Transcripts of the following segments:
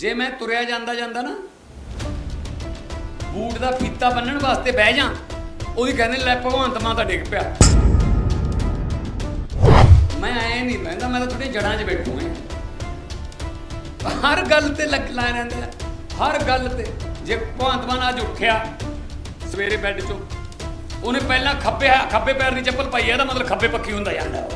ਜੇ ਮੈਂ ਤੁਰਿਆ ਜਾਂਦਾ ਜਾਂਦਾ ਨਾ, ਬੂਟ ਦਾ ਫੀਤਾ ਬੰਨਣ ਵਾਸਤੇ ਬਹਿ ਜਾ, ਉਹਦੀ ਕਹਿੰਦੇ ਲੈ ਭਗਵੰਤ ਮਾਨ ਤਾਂ ਡਿੱਗ ਪਿਆ। ਮੈਂ ਐ ਨਹੀਂ ਬਹਿੰਦਾ, ਮੈਂ ਤਾਂ ਤੁਹਾਡੀ ਜੜਾਂ 'ਚ ਬੈਠੂ ਹਾਂ ਹਰ ਗੱਲ ਤੇ ਲੱਗ ਲਾ ਰਹਿੰਦਾ ਹੈ। ਹਰ ਗੱਲ ਤੇ। ਜੇ ਭਗਵੰਤ ਮਾਨ ਅੱਜ ਉੱਠਿਆ ਸਵੇਰੇ ਬੈੱਡ 'ਚੋਂ, ਉਹਨੇ ਪਹਿਲਾਂ ਖੱਬੇ ਖੱਬੇ ਪੈਰ ਦੀ ਚੱਪਲ ਪਾਈ ਹੈ ਤਾਂ ਮਤਲਬ ਖੱਬੇ ਪੱਖੀ ਹੁੰਦਾ ਜਾਂਦਾ।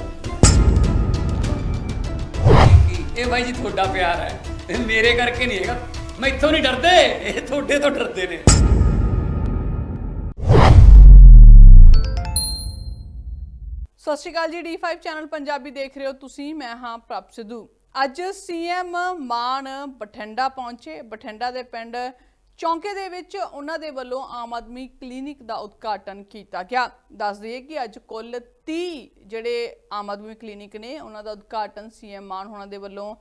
ਇਹ ਬਾਈ ਜੀ ਤੁਹਾਡਾ ਪਿਆਰ ਹੈ। ਇਹ ਮੇਰੇ ਕਰਕੇ ਨਹੀਂ ਹੈਗਾ। ਮੈਂ ਇੱਥੋਂ ਨਹੀਂ ਡਰਦੇ। ਇਹ ਤੁਹਾਡੇ ਤੋਂ ਡਰਦੇ ਨੇ। ਸਤਿ ਸ਼੍ਰੀ ਅਕਾਲ ਜੀ D5 ਚੈਨਲ ਪੰਜਾਬੀ ਦੇਖ ਰਹੇ ਹੋ ਤੁਸੀਂ। ਮੈਂ ਹਾਂ ਪ੍ਰਭ ਸਿੱਧੂ। ਅੱਜ ਸੀਐਮ ਮਾਨ ਬਠਿੰਡਾ ਪਹੁੰਚੇ। ਬਠਿੰਡਾ ਦੇ ਪਿੰਡ ਚੌਂਕੇ ਦੇ ਵਿੱਚ ਉਹਨਾਂ ਦੇ ਵੱਲੋਂ ਆਮ ਆਦਮੀ ਕਲੀਨਿਕ ਦਾ ਉਦਘਾਟਨ ਕੀਤਾ ਗਿਆ। ਦੱਸ ਦਈਏ ਕਿ ਅੱਜ ਕੁੱਲ 30 ਜਿਹੜੇ ਆਮ ਆਦਮੀ ਕਲੀਨਿਕ ਨੇ, ਉਹਨਾਂ ਦਾ ਉਦਘਾਟਨ ਸੀਐਮ ਮਾਨ ਹੋਣਾ ਦੇ ਵੱਲੋਂ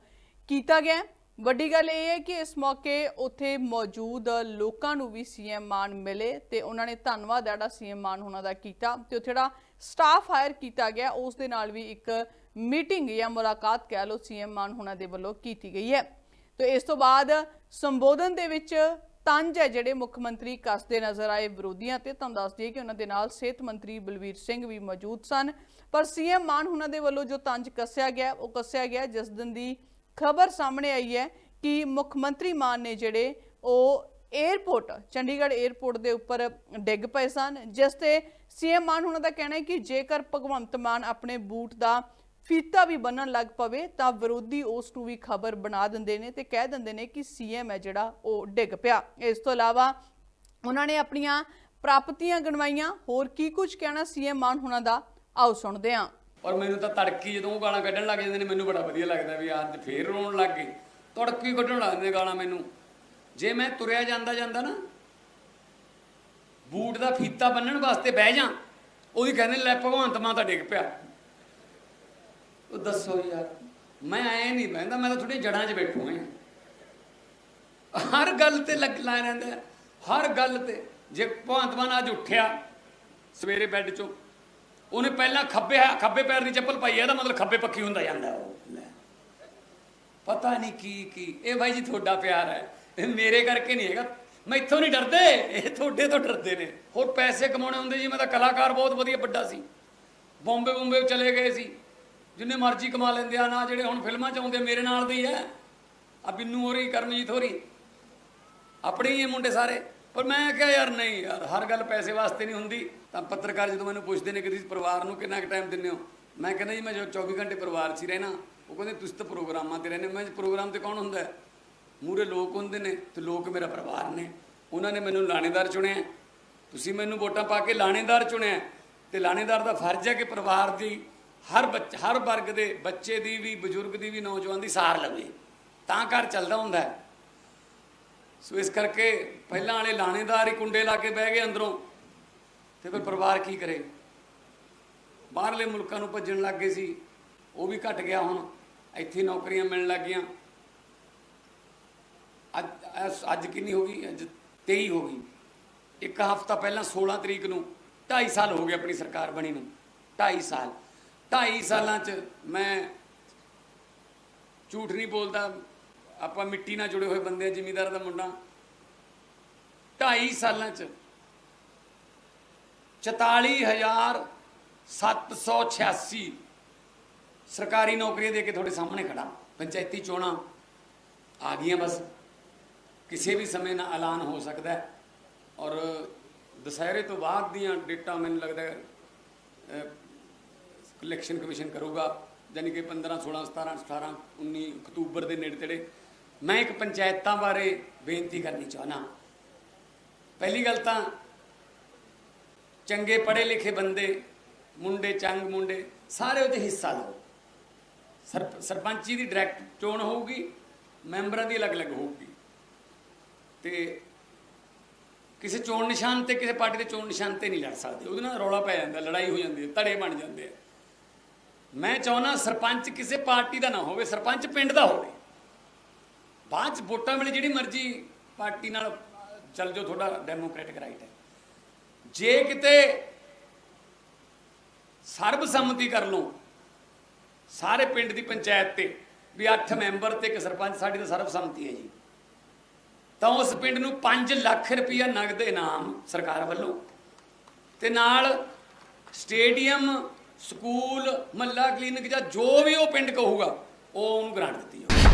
ਕੀਤਾ ਗਿਆ। ਵੱਡੀ ਗੱਲ ਇਹ ਹੈ ਕਿ ਇਸ ਮੌਕੇ ਉੱਥੇ ਮੌਜੂਦ ਲੋਕਾਂ ਨੂੰ ਵੀ ਸੀਐਮ ਮਾਨ ਮਿਲੇ ਤੇ ਉਹਨਾਂ ਨੇ ਧੰਨਵਾਦ ਜਿਹੜਾ ਸੀਐਮ ਮਾਨ ਹੋਣਾ ਦਾ ਕੀਤਾ ਤੇ ਉੱਥੇ ਜਿਹੜਾ ਸਟਾਫ ਹਾਇਰ ਕੀਤਾ ਗਿਆ, ਉਸ ਦੇ ਨਾਲ ਵੀ ਇੱਕ ਮੀਟਿੰਗ ਜਾਂ ਮੁਲਾਕਾਤ ਕਹਿ ਲਓ ਸੀਐਮ ਮਾਨ ਹੋਣਾ ਦੇ ਵੱਲੋਂ ਕੀਤੀ ਗਈ ਹੈ। ਤੇ ਇਸ ਤੋਂ ਬਾਅਦ ਸੰਬੋਧਨ ਦੇ ਵਿੱਚ ਤੰਜ ਹੈ ਜਿਹੜੇ ਮੁੱਖ ਮੰਤਰੀ ਕੱਸਦੇ ਨਜ਼ਰ ਆਏ ਵਿਰੋਧੀਆਂ ਤੇ, ਤੁਹਾਨੂੰ ਦੱਸ ਦਈਏ ਕਿ ਉਹਨਾਂ ਦੇ ਨਾਲ ਸਿਹਤ ਮੰਤਰੀ ਬਲਵੀਰ ਸਿੰਘ ਵੀ ਮੌਜੂਦ ਸਨ। ਪਰ ਸੀਐਮ ਮਾਨ ਹੋਣਾ ਦੇ ਵੱਲੋਂ ਜੋ ਤੰਜ ਕੱਸਿਆ ਗਿਆ, ਉਹ ਕੱਸਿਆ ਗਿਆ ਜਿਸ ਦਿਨ ਦੀ ਖਬਰ ਸਾਹਮਣੇ ਆਈ ਹੈ ਕਿ ਮੁੱਖ ਮੰਤਰੀ ਮਾਨ ਨੇ ਜਿਹੜੇ ਉਹ 에ਅਰਪੋਰਟ ਚੰਡੀਗੜ੍ਹ 에ਅਰਪੋਰਟ ਦੇ ਉੱਪਰ ਡਿੱਗ ਪਏ ਸਨ, ਜਿਸ ਤੇ ਸੀਐਮ ਮਾਨ ਹੁਣਾਂ ਦਾ ਕਹਿਣਾ ਹੈ ਕਿ ਜੇਕਰ ਭਗਵੰਤ ਮਾਨ ਆਪਣੇ ਬੂਟ ਦਾ ਫੀਤਾ ਵੀ ਬੰਨਣ ਲੱਗ ਪਵੇ, ਤਾਂ ਵਿਰੋਧੀ ਉਸ ਨੂੰ ਵੀ ਖਬਰ ਬਣਾ ਦਿੰਦੇ ਨੇ ਤੇ ਕਹਿ ਦਿੰਦੇ ਨੇ ਕਿ ਸੀਐਮ ਹੈ ਜਿਹੜਾ ਉਹ ਡਿੱਗ ਪਿਆ। ਇਸ ਤੋਂ ਇਲਾਵਾ ਉਹਨਾਂ ਨੇ ਆਪਣੀਆਂ ਪ੍ਰਾਪਤੀਆਂ ਗਣਵਾਈਆਂ, ਹੋਰ ਕੀ ਕੁਝ ਕਹਿਣਾ ਸੀਐਮ ਮਾਨ ਹੁਣਾਂ ਦਾ, ਆਓ ਸੁਣਦੇ ਹਾਂ। ਔਰ ਮੈਨੂੰ ਤਾਂ ਤੜਕੀ ਜਦੋਂ ਉਹ ਗਾਲਾਂ ਕੱਢਣ ਲੱਗ ਜਾਂਦੇ ਨੇ, ਮੈਨੂੰ ਬੜਾ ਵਧੀਆ ਲੱਗਦਾ ਵੀ ਅੱਜ ਫੇਰ ਰੋਣ ਲੱਗ ਗਏ ਤੜਕੀ ਕੱਢਣ ਲੱਗ ਜਾਂਦੇ ਗਾਲਾਂ ਮੈਨੂੰ। ਜੇ ਮੈਂ ਤੁਰਿਆ ਜਾਂਦਾ ਜਾਂਦਾ ਨਾ, ਬੂਟ ਦਾ ਫੀਤਾ ਬੰਨਣ ਵਾਸਤੇ ਬਹਿ ਜਾ ਉਹਦੀ ਕਹਿੰਦੇ ਲੈ ਭਗਵੰਤ ਮਾਨ ਤਾਂ ਡਿੱਗ ਪਿਆ। ਉਹ ਦੱਸੋ ਯਾਰ, ਮੈਂ ਐ ਨਹੀਂ ਬਹਿੰਦਾ, ਮੈਂ ਤਾਂ ਤੁਹਾਡੀ ਜੜਾਂ 'ਚ ਬੈਠੂ ਹਾਂ ਹਰ ਗੱਲ ਤੇ ਲੱਗ ਲਾ ਰਹਿੰਦਾ ਹੈ। ਹਰ ਗੱਲ ਤੇ। ਜੇ ਭਗਵੰਤ ਮਾਨ ਅੱਜ ਉੱਠਿਆ ਸਵੇਰੇ ਬੈੱਡ 'ਚੋਂ ਉਹਨੇ ਪਹਿਲਾਂ ਖੱਬੇ ਖੱਬੇ ਪੈਰ ਦੀ ਚੱਪਲ ਪਾਈ ਹੈ ਇਹਦਾ ਮਤਲਬ ਖੱਬੇ ਪੱਖੀ ਹੁੰਦਾ ਜਾਂਦਾ ਉਹ। ਪਤਾ ਨਹੀਂ ਕੀ ਕੀ। ਇਹ ਬਾਈ ਜੀ ਤੁਹਾਡਾ ਪਿਆਰ ਹੈ। ਇਹ ਮੇਰੇ ਕਰਕੇ ਨਹੀਂ ਹੈਗਾ। ਮੈਂ ਇੱਥੋਂ ਨਹੀਂ ਡਰਦੇ। ਇਹ ਤੁਹਾਡੇ ਤੋਂ ਡਰਦੇ ਨੇ। ਹੋਰ ਪੈਸੇ ਕਮਾਉਣੇ ਹੁੰਦੇ ਜੀ। ਮੈਂ ਤਾਂ ਕਲਾਕਾਰ ਬਹੁਤ ਵਧੀਆ ਵੱਡਾ ਸੀ। ਬੰਬੇ ਬੰਬੇ ਚਲੇ ਗਏ ਸੀ। ਜਿੰਨੇ ਮਰਜ਼ੀ ਕਮਾ ਲੈਂਦੇ ਆ, ਨਾ ਜਿਹੜੇ ਹੁਣ ਫਿਲਮਾਂ 'ਚ ਆਉਂਦੇ, ਮੇਰੇ ਨਾਲ ਦੇ ਹੀ ਹੈ। ਆ ਬਿੰਨੂ ਹੋਰੀ, ਕਰਮਜੀਤ ਹੋਰੀ। ਆਪਣੇ ਹੀ ਇਹ ਮੁੰਡੇ ਸਾਰੇ। ਪਰ ਮੈਂ ਕਿਹਾ ਯਾਰ ਨਹੀਂ ਯਾਰ, ਹਰ ਗੱਲ ਪੈਸੇ ਵਾਸਤੇ ਨਹੀਂ ਹੁੰਦੀ। ਤਾਂ ਪੱਤਰਕਾਰ ਜਦੋਂ ਮੈਨੂੰ ਪੁੱਛਦੇ ਨੇ ਕਿ ਤੁਸੀਂ ਪਰਿਵਾਰ ਨੂੰ ਕਿੰਨਾ ਕੁ ਟਾਈਮ ਦਿੰਦੇ ਹੋ? ਮੈਂ ਕਹਿੰਦਾ ਜੀ, ਮੈਂ ਜੋ 24 ਘੰਟੇ ਪਰਿਵਾਰ 'ਚ ਹੀ ਰਹਿਣਾ। ਉਹ ਕਹਿੰਦੇ, ਤੁਸੀਂ ਤਾਂ ਪ੍ਰੋਗਰਾਮਾਂ ਤੇ ਰਹਿੰਦੇ ਮੈਂ ਪ੍ਰੋਗਰਾਮ ਤੇ ਕੌਣ ਹੁੰਦਾ ਹੈ? ਮੂਰੇ ਲੋਕ ਹੁੰਦੇ ਨੇ ਤੇ ਲੋਕ ਮੇਰਾ ਪਰਿਵਾਰ ਨੇ। ਉਹਨਾਂ ਨੇ ਮੈਨੂੰ ਲਾਣੇਦਾਰ ਚੁਣਿਆ। ਤੁਸੀਂ ਮੈਨੂੰ ਵੋਟਾਂ ਪਾ ਕੇ ਲਾਣੇਦਾਰ ਚੁਣਿਆ। ਤੇ ਲਾਣੇਦਾਰ ਦਾ ਫਰਜ਼ ਹੈ ਕਿ ਪਰਿਵਾਰ ਦੀ ਹਰ ਬੱਚ, ਹਰ ਵਰਗ ਦੇ ਬੱਚੇ ਦੀ ਵੀ, ਬਜ਼ੁਰਗ ਦੀ ਵੀ, ਨੌਜਵਾਨ ਦੀ ਸਾਰ ਲਵੇ। ਤਾਂ ਘਰ ਚੱਲਦਾ ਹੁੰਦਾ ਹੈ। ਸੋ ਇਸ ਕਰਕੇ ਪਹਿਲਾਂ ਵਾਲੇ ਲਾਣੇਦਾਰ ਹੀ ਕੁੰਡੇ ਲਾ ਕੇ ਬਹਿ ਗਏ ਅੰਦਰੋਂ ਤੇ ਫਿਰ ਪਰਿਵਾਰ ਕੀ ਕਰੇ? ਬਾਹਰਲੇ ਮੁਲਕਾਂ ਨੂੰ ਭੱਜਣ ਲੱਗ ਗਏ ਸੀ। ਉਹ ਵੀ ਘਟ ਗਿਆ ਹੁਣ। ਇੱਥੇ ਨੌਕਰੀਆਂ ਮਿਲਣ ਲੱਗ ਗਈਆਂ। ਅੱਜ ਅੱਜ- ਕਿੰਨੀ ਹੋ ਗਈ? ਅੱਜ 23 ਹੋ ਗਈ। ਇੱਕ ਹਫ਼ਤਾ ਪਹਿਲਾਂ 16 ਤਰੀਕ ਨੂੰ 2.5 ਸਾਲ ਹੋ ਗਏ ਆਪਣੀ ਸਰਕਾਰ ਬਣੀ ਨੂੰ। 2.5 ਸਾਲ। 2.5 ਸਾਲਾਂ 'ਚ ਮੈਂ ਝੂਠ ਨਹੀਂ ਬੋਲਦਾ। ਆਪਾਂ ਮਿੱਟੀ ਨਾਲ ਜੁੜੇ ਹੋਏ ਬੰਦੇ ਆ, ਜ਼ਿਮੀਦਾਰ ਦਾ ਮੁੰਡਾ। 2.5 ਸਾਲਾਂ 'ਚ 44786 ਸਰਕਾਰੀ ਨੌਕਰੀਆਂ ਦੇ ਕੇ ਤੁਹਾਡੇ ਸਾਹਮਣੇ ਖੜਾ। ਪੰਚਾਇਤੀ ਚੋਣਾਂ ਆ ਗਈਆਂ ਬਸ। ਕਿਸੇ ਵੀ ਸਮੇਂ ਨਾਲ ਐਲਾਨ ਹੋ ਸਕਦਾ ਔਰ ਦੁਸਹਿਰੇ ਤੋਂ ਬਾਅਦ ਦੀਆਂ ਡੇਟਾਂ ਮੈਨੂੰ ਲੱਗਦਾ ਇਲੈਕਸ਼ਨ ਕਮਿਸ਼ਨ ਕਰੂਗਾ। ਯਾਨੀ ਕਿ 15 16 17 18 19 ਅਕਤੂਬਰ ਦੇ ਨੇੜੇ ਤੇੜੇ। ਮੈਂ ਇੱਕ ਪੰਚਾਇਤਾਂ ਬਾਰੇ ਬੇਨਤੀ ਕਰਨੀ ਚਾਹਨਾ ਪਹਿਲੀ ਗੱਲ ਤਾਂ ਚੰਗੇ ਪੜ੍ਹੇ ਲਿਖੇ ਬੰਦੇ, ਮੁੰਡੇ ਚੰਗ ਮੁੰਡੇ, ਸਾਰੇ ਉਹਦੇ ਹਿੱਸਾ ਲਓ। ਸਰ, ਸਰਪੰਚੀ ਦੀ ਡਾਇਰੈਕਟ ਚੋਣ ਹੋਊਗੀ, ਮੈਂਬਰਾਂ ਦੀ ਅਲੱਗ-ਅਲੱਗ ਹੋਊਗੀ। ਤੇ ਕਿਸੇ ਚੋਣ ਨਿਸ਼ਾਨ ਤੇ, ਕਿਸੇ ਪਾਰਟੀ ਦੇ ਚੋਣ ਨਿਸ਼ਾਨ ਤੇ ਨਹੀਂ ਲੜ ਸਕਦੇ। ਉਹਦੇ ਨਾਲ ਰੌਲਾ ਪੈ ਜਾਂਦਾ, ਲੜਾਈ ਹੋ ਜਾਂਦੀ ਹੈ, ਧੜੇ ਬਣ ਜਾਂਦੇ ਆ। ਮੈਂ ਚਾਹੁੰਦਾ ਸਰਪੰਚ ਕਿਸੇ ਪਾਰਟੀ ਦਾ ਨਾ ਹੋਵੇ, ਸਰਪੰਚ ਪਿੰਡ ਦਾ ਹੋਵੇ। ਬਾਅਦ ਚ ਵੋਟਾਂ ਵੇਲੇ ਜਿਹੜੀ ਮਰਜ਼ੀ ਪਾਰਟੀ ਨਾਲ ਚੱਲ ਜਾਓ, ਤੁਹਾਡਾ ਡੈਮੋਕ੍ਰੈਟਿਕ ਰਾਈਟ ਹੈ। ਜੇ ਕਿਤੇ ਸਰਬਸੰਮਤੀ ਕਰ ਲਓ, ਸਾਰੇ ਪਿੰਡ ਦੀ ਪੰਚਾਇਤ ਤੇ, ਵੀ 8 ਮੈਂਬਰ ਤੇ ਇੱਕ ਸਰਪੰਚ, ਸਾਡੀ ਤਾਂ ਸਰਬਸੰਮਤੀ ਹੈ ਜੀ। ਤਾਂ ਉਸ ਪਿੰਡ ਨੂੰ 5 ਲੱਖ ਰੁਪਇਆ ਨਗਦ ਇਨਾਮ ਸਰਕਾਰ ਵੱਲੋਂ ਤੇ ਨਾਲ ਸਟੇਡੀਅਮ, ਸਕੂਲ ਮੱਲਾ ਕਲੀਨਿਕ ਜਾਂ ਜੋ ਵੀ ਉਹ ਪਿੰਡ ਕਹੂਗਾ, ਉਹ ਉਹਨੂੰ ਗ੍ਰਾਂਟ ਦਿੱਤੀ ਜਾਊ।